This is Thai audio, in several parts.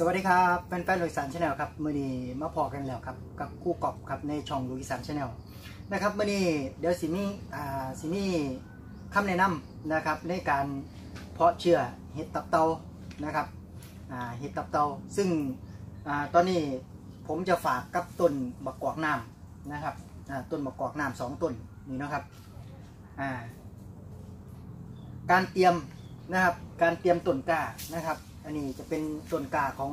สวัสดีครับแฟนๆลุยสานชาแนลครับมื่อนี้มาพอกันแล้วครับกับคู่กอบครับในช่องลุยสานชาแนลนะครับมื่อนี้เดี๋ยวสิมีอ่าสิมีคำแนะนำนะครับในการเพาะเชื้อเห็ดตับเตานะครับอ่าเห็ดตับเตาซึ่งอ่าตอนนี้ผมจะฝากกับต้นบักกอกน้ำนะครับอ่าต้นบักกอกน้ำสองต้นนี่นะครับอ่าการเตรียมนะครับการเตรียมต้นกล้านะครับ อันนี้จะเป็นต้นกาของ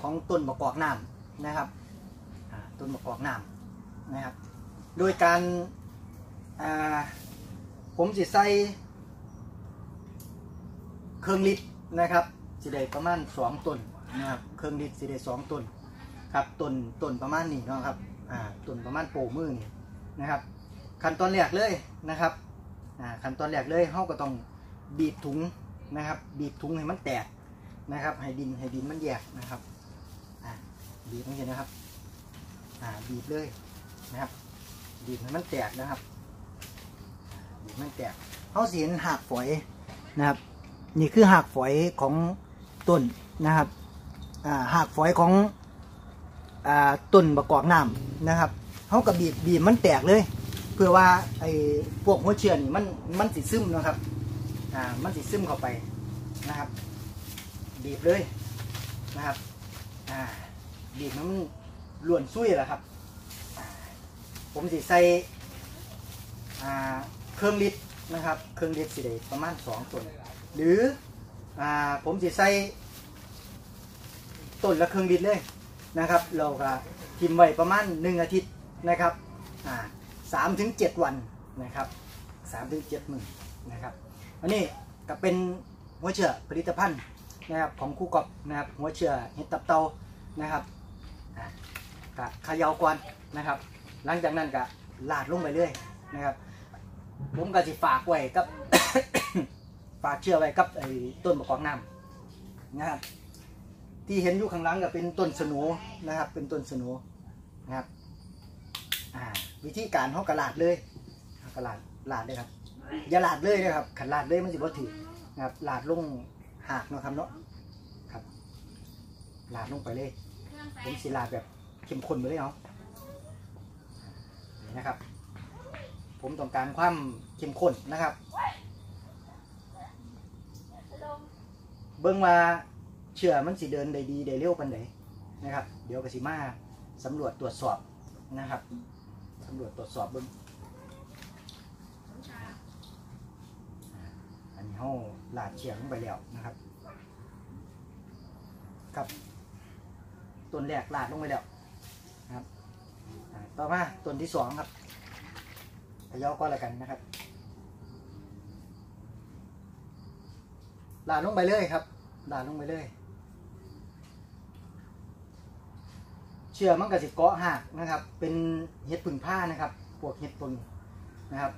ของต้นมะกอกน้ำนะครับต้นมะกอกน้ำนะครับ โดยการาผมจะใส่เครื่องลิตรนะครับสิได้ประมาณสองต้นนะครับเครื่องลิตรสิได้สองต้นครับต้นต้นประมาณนี้เนาะครับต้นประมาณโป่มือนี่นะครับ ขั้นตอนแรกเลยนะครับขั้นตอนแรกเลยเขาก็ต้องบีบถุงนะครับ บีบถุงให้มันแตก นะครับ ให้ดินให้ดินมันแยกนะครับอ่าบีบมันเห็นนะครับอ่าบีบเลยนะครับ บีบให้มันแตกนะครับบีบมันแตกเขาเสีเห็นหักฝอยนะครับ นี่คือหักฝอยของต้นนะครับอ่าหักฝอยของอ่าต้นประกอบน้ำนะครับเขากับบีบบีบมันแตกเลย เพื่อว่าไอ้พวกหัวเชื้อนี่มันมันสิซึมนะครับอ่ามันสิซึมเข้าไปนะครับ บีบเลยนะครับอ่าบีบมันล้วนซุยแหละครับ ผมสิใส่อ่าเครื่องลิตรนะครับ เครื่องลิตรสิได้ประมาณสองต้นหรืออ่าผมสิใส่ต้นละเครื่องลิตรเลยนะครับ เราก็ทิมไว้ประมาณหนึ่งอาทิตย์นะครับอ่าสามถึงเจ็ดวันนะครับสามถึงเจ็ดหมื้อนะครับ อันนี้ก็เป็นหัวเชื้อผลิตภัณฑ์ นะครับของคู่กอบนะครับหัวเชื้อเห็ดตับเตานะครับอะก็เขยาวก่อนนะครับ หลังจากนั้นก็ลาดลงไปเรื่อยนะครับ ผมก็จะฝากไว้กับฝากเชื้อไว้กับไอ้ต้นมะกอกน้ำนะครับ ที่เห็นอยู่ข้างหลังก็เป็นต้นสนูนะครับ เป็นต้นสนูนะครับวิธีการเขากระลาดเลยกระลาดลาดเลยครับอย่าลาดเลยนะครับขันลาดเลยมันสิบ่ถือนะครับลาดลง หากเนาะครับเนาะครับลาดลงไปเลย ผมสิลาดแบบเข้มข้นไปเลยเนาะนี่นะครับ ผมต้องการความเข้มข้นนะครับ เบิ้งมาเชื่อมันสิเดินได้ดีได้เร็วปันไดนะครับ เดี๋ยวกสิมาสำรวจตรวจสอบนะครับสำรวจตรวจสอบเบิ้ง อันนี้ เขาลาดเฉียงลงไปแล้วนะครับ ครับต้นแรกหลาดลงไปแล้วนะครับต่อมาต้นที่สองครับขย่อก็แล้วกันนะครับหลาดลงไปเลยครับหลาดลงไปเลยเชื่อมันกับสิเกาะหักนะครับ เป็นเห็ดผึ่งผ้านะครับ พวกเห็ดตัวนี้นะครับ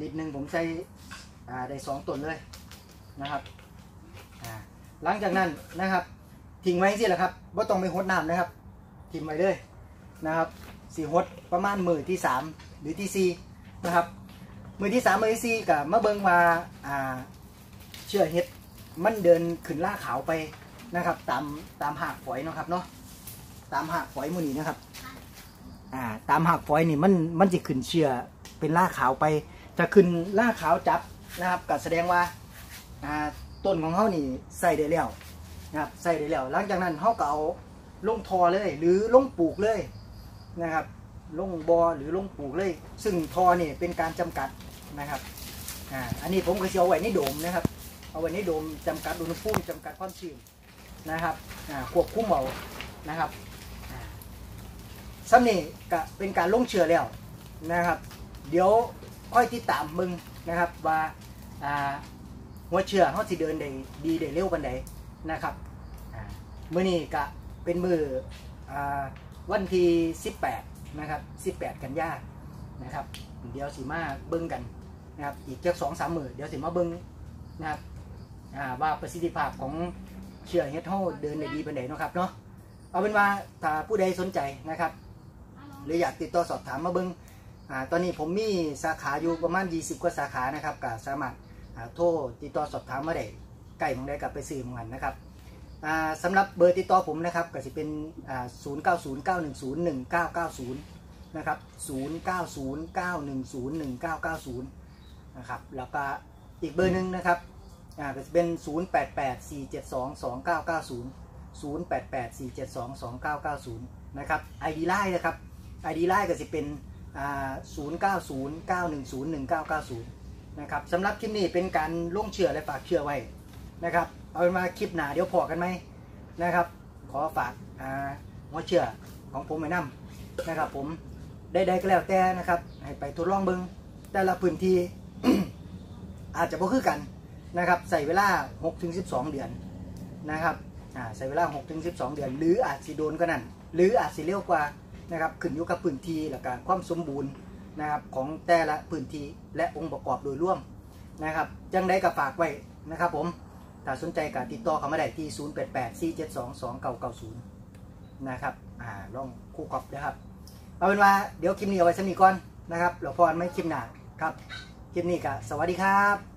ลิตรหนึ่งผมใช้ อ่าได้สองต้นเลยนะครับอ่าหลังจากนั้นนะครับทิ้งไว้สิแหละครับว่าต้องไปหดน้ำนะครับทิ้งไว้เลยนะครับสีหดประมาณมือที่สามหรือที่สี่นะครับมือที่สามมือที่สี่กับมะเบิงมาอ่าเชื่อเห็ดมันเดินขึ้นล่าขาวไปนะครับ ตามตามหากฝอยนะครับเนาะตามหากฝอยมือนี้นะครับอ่าตามหากฝอยนี่มันมันจะขึ้นเชื่อเป็นล่าขาวไปถ้าขึ้นล่าขาวจับ นะครับก็แสดงว่าอ่าต้นของเขานี่ใส่ได้แล้วนะครับใส่ได้แล้วหลังจากนั้นเขาก็เอาลงทอเลยหรือลงปลูกเลยนะครับลงบอหรือลงปลูกเลย ซึ่งทอนี่เป็นการจำกัดนะครับอ่าอันนี้ผมก็จะเอาไว้ในโดมนะครับ เอาไว้ในโดมจำกัดอุณหภูมิจำกัดความชื้นนะครับอ่าควบคุมเอานะครับอ่าซ้ำนี่ก็เป็นการลงเชื้อแล้วนะครับ เดี๋ยวค่อยติดตามมึง นะครับว่าอ่าหัวเชื้อเขาสิเดินได้ดีได้เร็วปันใดนะครับมื้อนี้ก็เป็นมืออวันที่ 18 นะครับ 18 กันยานะครับ เดี๋ยวสิมาเบิ่งกันนะครับอีกจักสองสามมือเดี๋ยวสิมาเบิ่งนะครับว่าประสิทธิภาพของเชื้อเฮ็ดเฮาเดินได้ดีปานใดนะครับเนาะเอาเป็นว่าถ้าผู้ใดสนใจนะครับ หรืออยากติดต่อสอบถามมาเบิ่ง อ่าตอนนี้ผมมีสาขาอยู่ประมาณ 20 กว่าสาขานะครับก็สามารถโทรติดต่อสอบถามมาได้ใกล้หมองได้กลับไปซื้อมองกันนะครับอ่าสำหรับเบอร์ติดต่อผมนะครับก็จะเป็นอ่า0 9 0 9 1 0 1 9 9 0นะครับ0 9 0 9 1 0 1 9 9 0นะครับแล้วก็อีกเบอร์หนึ่งนะครับอ่าก็จะเป็น 0 8 8 4 7 2 2 9 9 0 0 8 8 4 7 2 2 9 9 0 นะครับ ID Line นะครับ ID Line ก็จะเป็น 0 9 0 9 1 0 1 9 9 0 นะครับสำหรับคลิปนี้เป็นการล่งเชื่อและฝากเชื่อไว้นะครับ เอาเป็นว่าคลิปหนาเดี๋ยวพอกันไหมนะครับ ขอฝากอ่าหัวเชื่อของผมไว้นำนะครับ ผมได้ๆก็แล้วแต่นะครับ ให้ไปทดลองเบิงแต่ละพื้นที่อาจจะบ่คือกันนะครับ ใส่เวลา 6-12 เดือนนะครับใส่เวลา 6-12 เดือน หรืออาจสิโดนก็นั่นหรืออาจสิเร็วกว่า นะครับขึ้นอยู่กับพื้นที่และการความสมบูรณ์นะครับของแต่ละพื้นที่และองค์ประกอบโดยร่วมนะครับจังได้ก็ฝากไว้นะครับผมถ้าสนใจก็ติดต่อเข้ามาได้ที่ 0884722990 นะครับอ่าลองคู่ครอบนะครับ เอาเป็นว่าเดี๋ยวคลิปนี้เอาไว้สำนีก่อนนะครับเราพอนไม่คลิปหน้าครับ คลิปนี้ก็สวัสดีครับ